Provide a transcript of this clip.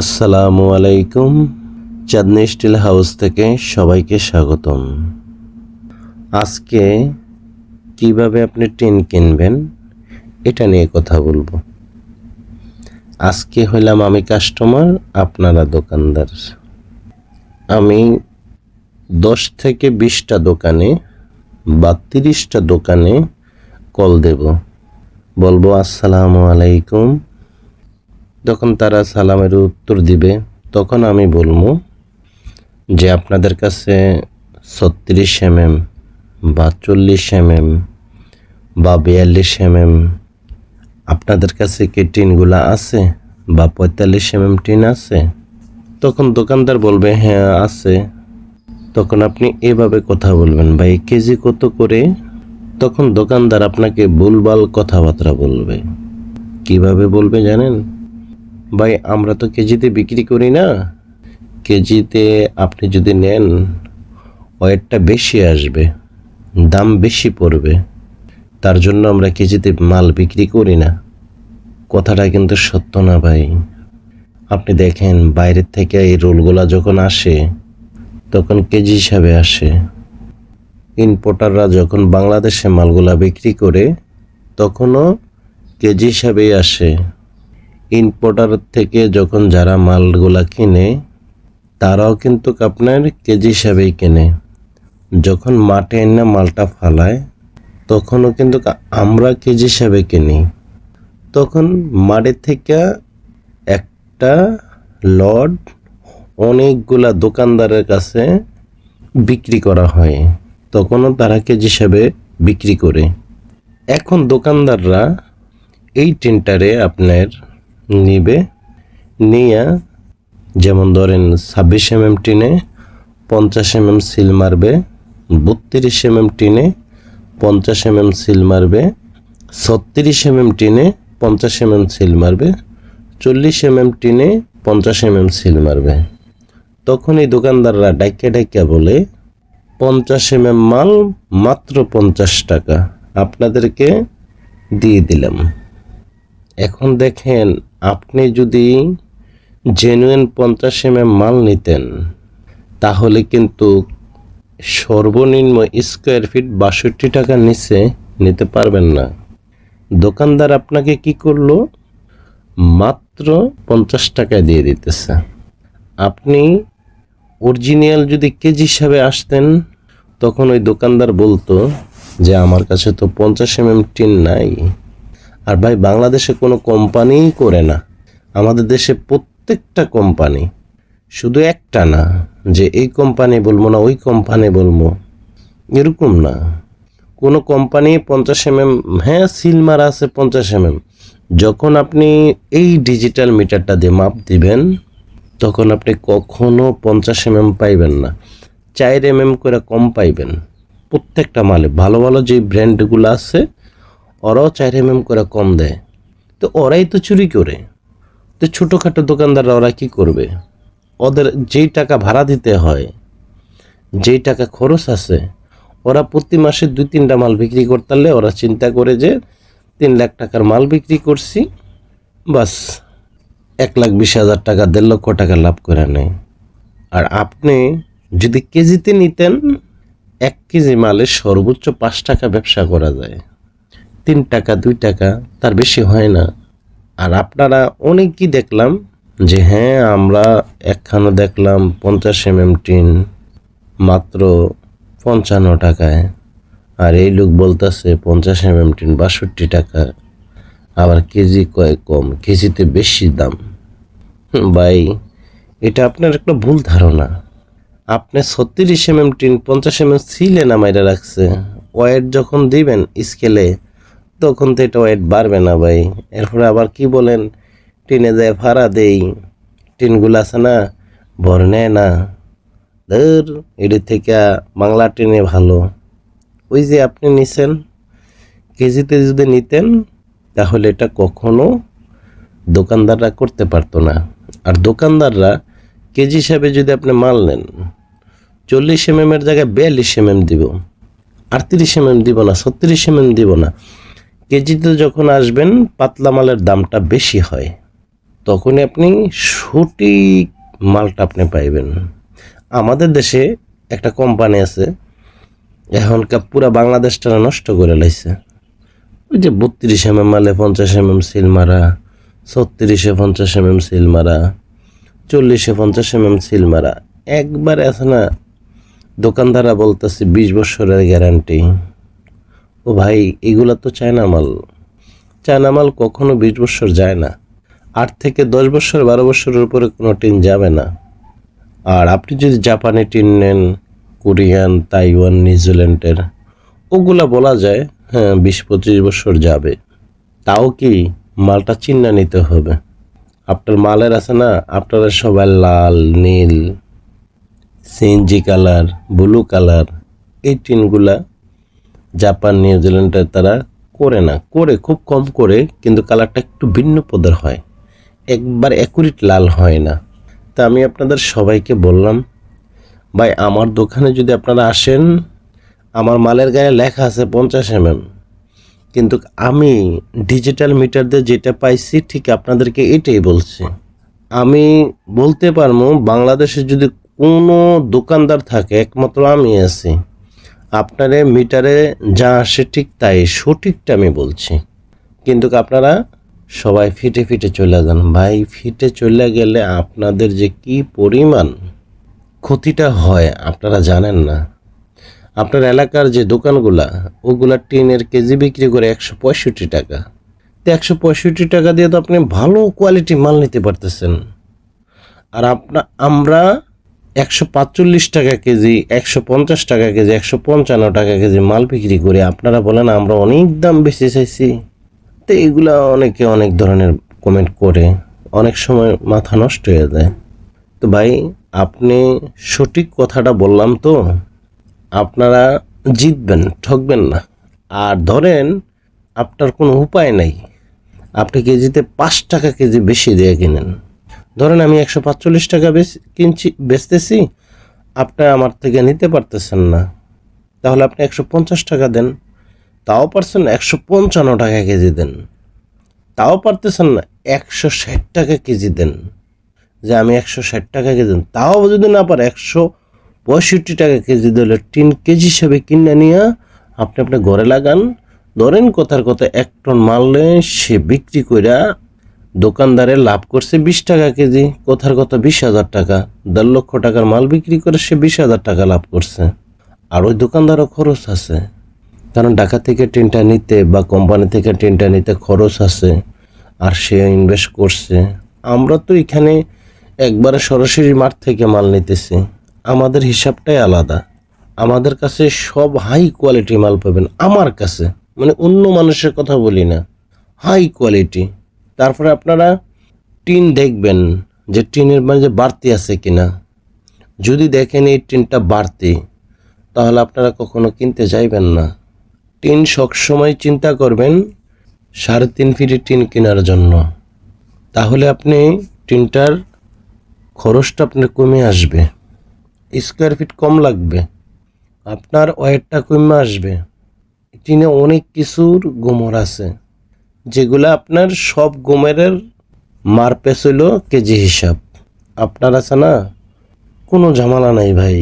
আসসালামু আলাইকুম চাঁদনি still house থেকে সবাইকে স্বাগতম। আজকে কীভাবে আপনি টিন কিনবেন, এটা নিয়ে কথা বলব। আজকে হইলাম আমি কাস্টমার, আপনারা দোকানদার। আমি দশ থেকে বিশটা দোকানে বা তিরিশটা দোকানে কল দেব। বলব আসসালামু আলাইকুম। যখন তারা সালামের উত্তর দিবে, তখন আমি বলব যে আপনাদের কাছে ছত্রিশ এমএম বা চল্লিশ এমএম বা বিয়াল্লিশ এমএম, আপনাদের কাছে কি টিনগুলা আছে বা পঁয়তাল্লিশ এমএম টিন আছে? তখন দোকানদার বলবে হ্যাঁ আছে। তখন আপনি এভাবে কথা বলবেন, ভাই, কেজি কত করে? তখন দোকানদার আপনাকে ভুলভাল কথাবার্তা বলবে। কীভাবে বলবে জানেন? ভাই, আমরা তো কেজিতে বিক্রি করি না। কেজিতে আপনি যদি নেন, ওয়েটটা বেশি আসবে, দাম বেশি পড়বে। তার জন্য আমরা কেজিতে মাল বিক্রি করি না। কথাটা কিন্তু সত্য না ভাই। আপনি দেখেন, বাইরের থেকে এই রোলগুলা যখন আসে, তখন কেজি হিসাবে আসে। ইম্পোর্টাররা যখন বাংলাদেশে মালগুলা বিক্রি করে, তখনও কেজি হিসাবেই আসে। ইম্পোর্টার থেকে যখন যারা মালগুলা কিনে, তারাও কিন্তু আপনার কেজি হিসাবেই কেনে। যখন মাঠে এনে মালটা ফালায়, তখনও কিন্তু আমরা কেজি হিসাবে কিনি। তখন মাঠের থেকে একটা লড অনেকগুলা দোকানদারের কাছে বিক্রি করা হয়। তখনও তারা কেজি হিসাবে বিক্রি করে। এখন দোকানদাররা এই টেন্টারে আপনার নিবে। নিয়ে যেমন ধরেন ছাব্বিশ এম এম টিনে পঞ্চাশ এম এম সিল মারবে, বত্রিশ এম এম টিনে পঞ্চাশ এম এম সিল মারবে, ছত্রিশ এম এম টিনে পঞ্চাশ এম এম সিল মারবে, চল্লিশ এম এম টিনে পঞ্চাশ এম এম সিল মারবে। তখন এই দোকানদাররা ডাইকা ডাইকা বলে, পঞ্চাশ এম এম মাল মাত্র পঞ্চাশ টাকা, আপনাদেরকে দিয়ে দিলাম। এখন দেখেন আপনি যদি জেনুইন পঞ্চাশ এম মাল নিতেন, তাহলে কিন্তু সর্বনিম্ন স্কোয়ার ফিট বাষট্টি টাকার নিচে নিতে পারবেন না। দোকানদার আপনাকে কি করল? মাত্র পঞ্চাশ টাকায় দিয়ে দিতেছে। আপনি অরিজিনাল যদি কেজি হিসাবে আসতেন, তখন ওই দোকানদার বলতো যে, আমার কাছে তো পঞ্চাশ এম টিন নাই। আর ভাই, বাংলাদেশে কোনো কোম্পানিই করে না। আমাদের দেশে প্রত্যেকটা কোম্পানি, শুধু একটা না, যে এই কোম্পানি বলব না, ওই কোম্পানি বলব, এরকম না। কোনো কোম্পানি পঞ্চাশ এমএম হ্যাঁ সিল মারা আছে পঞ্চাশ এমএম। যখন আপনি এই ডিজিটাল মিটারটা দিয়ে মাপ দিবেন, তখন আপনি কখনো পঞ্চাশ এমএম পাইবেন না। চার এমএম করে কম পাইবেন। প্রত্যেকটা মালে, ভালো ভালো যে ব্র্যান্ডগুলো আছে ওরাও চার এমএম করে কম দেয়। তো ওরাই তো চুরি করে। তো ছোটোখাটো দোকানদাররা ওরা কি করবে? ওদের যেই টাকা ভাড়া দিতে হয়, যেই টাকা খরচ আছে, ওরা প্রতি মাসে দুই, তিনটা মাল বিক্রি করতে ওরা চিন্তা করে যে তিন লাখ টাকার মাল বিক্রি করছি, বাস এক লাখ বিশ হাজার টাকা, দেড় লক্ষ টাকা লাভ করে নেয়। আর আপনি যদি কেজিতে নিতেন, এক কেজি মালে সর্বোচ্চ পাঁচ টাকা ব্যবসা করা যায়। তিন টাকা, দুই টাকা, তার বেশি হয় না। আর আপনারা অনেকই দেখলাম যে হ্যাঁ আমরা একখানো দেখলাম পঞ্চাশ এম এম টিন মাত্র পঞ্চান্ন টাকায়। আর এই লোক বলতেছে পঞ্চাশ এম এম টিন বাষট্টি টাকা। আবার কেজি কয় কম, কেজিতে বেশি দাম। ভাই, এটা আপনার একটা ভুল ধারণা। আপনি ছত্রিশ এম এম টিন পঞ্চাশ এম এম সিলে নামাইরা রাখছে, ওয়েট যখন দিবেন স্কেলে তখন তো এটা ওয়েট বাড়বে না ভাই। এরপরে আবার কি বলেন? টিনে যায় ভাড়া দেই। টিনগুলো আছে না, ভর নেয় না। ধর, এটি থেকে বাংলা টিনে ভালো। ওই যে আপনি নিছেন, কেজিতে যদি নিতেন, তাহলে এটা কখনো দোকানদাররা করতে পারতো না। আর দোকানদাররা কেজি হিসাবে যদি আপনি মাল নেন, চল্লিশ এম এর জায়গায় বিয়াল্লিশ এম এম দিব, আটত্রিশ এম এম দিব না, ছত্রিশ এম এম দিব না। কেজিতে যখন আসবেন, পাতলা মালের দামটা বেশি হয়, তখনই আপনি সঠিক মালটা আপনি পাইবেন। আমাদের দেশে একটা কোম্পানি আছে, এখনকার পুরা বাংলাদেশটা নষ্ট করে লাইছে। ওই যে বত্রিশ এম এম মালে পঞ্চাশ এম এম সিল মারা, ছত্রিশে পঞ্চাশ এম এম সিল মারা, চল্লিশে পঞ্চাশ এম এম সিল মারা, একবার আছে না, দোকানদাররা বলতেছে বিশ বছরের গ্যারান্টি ও ভাই, এগুলা তো চায়না মাল চায়না মাল কখনো বিশ বছর যায় না। আট থেকে দশ বছর বারো বছরের উপরে কোনো টিন যাবে না। আর আপনি যদি জাপানি টিন নেন, কোরিয়ান, তাইওয়ান, নিউজিল্যান্ডের, ওগুলা বলা যায় হ্যাঁ বিশ পঁচিশ বছর যাবে। তাও কি মালটা চিন্না নিতে হবে? আপনার মালের আছে না, আপনারা সবাই লাল, নীল, সিএনজি কালার, ব্লু কালার, এই টিনগুলা জাপান নিউজিল্যান্ডে তারা করে না। করে খুব কম করে, কিন্তু কালারটা একটু ভিন্ন পদের হয়। একবার অ্যাকুরেট লাল হয় না। তা আমি আপনাদের সবাইকে বললাম, ভাই, আমার দোকানে যদি আপনারা আসেন, আমার মালের গায়ে লেখা আছে পঞ্চাশ এমএম। কিন্তু আমি ডিজিটাল মিটার দিয়ে যেটা পাইছি, ঠিক আপনাদেরকে এটাই বলছি। আমি বলতে পারব, বাংলাদেশে যদি কোনো দোকানদার থাকে, একমাত্র আমি আছি। আপনারে মিটারে যা আসে ঠিক তাই সঠিকটা আমি বলছি। কিন্তু আপনারা সবাই ফিটে ফিটে চলে যান। ভাই, ফিটে চলে গেলে আপনাদের যে কি পরিমাণ ক্ষতিটা হয় আপনারা জানেন না। আপনার এলাকার যে দোকানগুলা, ওগুলা টিনের কেজি বিক্রি করে একশো পঁয়ষট্টি টাকা। তো একশো পঁয়ষট্টি টাকা দিয়ে তো আপনি ভালো কোয়ালিটি মাল নিতে পারতেছেন। আর আপনা আমরা একশো পাঁচচল্লিশ টাকা কেজি, একশো পঞ্চাশ টাকা কেজি, একশো পঞ্চান্ন টাকা কেজি মাল বিক্রি করি। আপনারা বলেন, আমরা অনেক দাম বেশি চাইছি। তো এগুলা অনেকে অনেক ধরনের কমেন্ট করে। অনেক সময় মাথা নষ্ট হয়ে যায়। তো ভাই, আপনি সঠিক কথাটা বললাম তো, আপনারা জিতবেন, ঠকবেন না। আর ধরেন, আপনার কোনো উপায় নাই। আপনি কেজিতে পাঁচ টাকা কেজি বেশি দিয়ে কিনেন। ধরেন আমি একশো পাঁচচল্লিশ টাকা কিনছি, বেচতেছি আপনি আমার থেকে নিতে পারতেছেন না। তাহলে আপনি একশো পঞ্চাশ টাকা দেন, তাও পারছেন একশো পঞ্চান্ন টাকা কেজি দেন। তাও পারতেছেন না, একশো ষাট টাকা কেজি দেন। যে আমি একশো ষাট টাকা কেজি দেন, তাও যদি না পারে, একশো পঁয়ষট্টি টাকা কেজি দিলে তিন কেজি হিসাবে কিনে নিয়ে আপনি আপনি ঘরে লাগান। ধরেন কথার কথা, এক টন মারলে সে বিক্রি কইরা দোকানদারে লাভ করছে বিশ টাকা কেজি, কথার কথা বিশ হাজার টাকা, দেড় লক্ষ টাকার মাল বিক্রি করে সে বিশ হাজার টাকা লাভ করছে। আর ওই দোকানদারও খরচ আছে। কারণ ঢাকা থেকে টিনটা নিতে বা কোম্পানি থেকে টিনটা নিতে খরচ আছে, আর সে ইনভেস্ট করছে। আমরা তো এখানে একবারে সরাসরি মাঠ থেকে মাল নিতেছি। আমাদের হিসাবটাই আলাদা। আমাদের কাছে সব হাই কোয়ালিটি মাল পাবেন, আমার কাছে। মানে অন্য মানুষের কথা বলি না। হাই কোয়ালিটি তারপরে আপনারা টিন দেখবেন যে টিনের মাঝে বাড়তি আছে কিনা। যদি দেখেন এই টিনটা বাড়তি, তাহলে আপনারা কখনো কিনতে যাইবেন না। টিন সবসময় চিন্তা করবেন সাড়ে তিন ফিটি টিন কেনার জন্য। তাহলে আপনি টিনটার খরচটা আপনার কমে আসবে। স্কোয়ার ফিট কম লাগবে। আপনার ওয়েটটা কমে আসবে। টিনে অনেক কিছুর গোমর আছে। যেগুলো আপনার সব গোমেরের মারপেস হইল কেজি হিসাব। আপনার আছে না? কোনো ঝামেলা নাই ভাই।